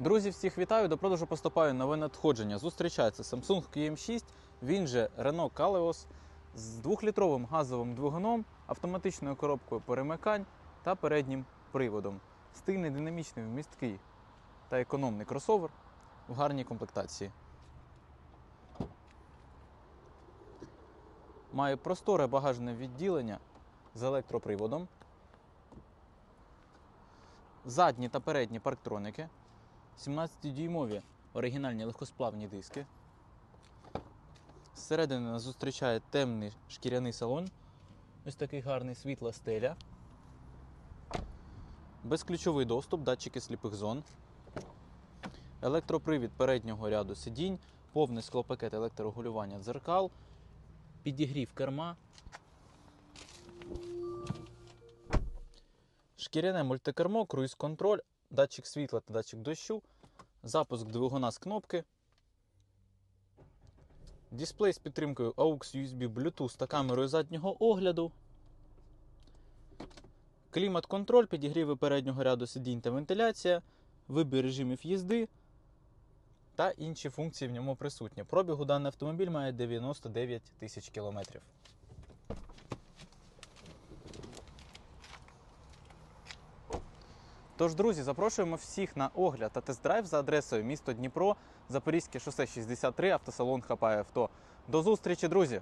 Друзі, всіх вітаю! До продажу поступає нове надходження. Зустрічається Samsung QM6, він же Renault Kaleos з 2-літровим газовим двигуном, автоматичною коробкою перемикань та переднім приводом. Стильний, динамічний, вмісткий та економний кросовер в гарній комплектації. Має просторе багажне відділення з електроприводом. Задні та передні парктроники. 17-дюймові оригінальні легкосплавні диски. Зсередини нас зустрічає темний шкіряний салон. Ось такий гарний світла стеля. Безключовий доступ, датчики сліпих зон. Електропривід переднього ряду сидінь, повний склопакет електрорегулювання дзеркал, підігрів керма. Шкіряне мультикермо, круїз-контроль, датчик світла та датчик дощу, запуск двигуна з кнопки, дисплей з підтримкою AUX USB Bluetooth та камерою заднього огляду, клімат-контроль, підігріви переднього ряду сидінь та вентиляція, вибір режимів їзди та інші функції в ньому присутні. Пробігу даний автомобіль має 99 тисяч кілометрів. Тож, друзі, запрошуємо всіх на огляд та тест-драйв за адресою місто Дніпро, Запорізьке шосе 63, автосалон Хапає авто. До зустрічі, друзі!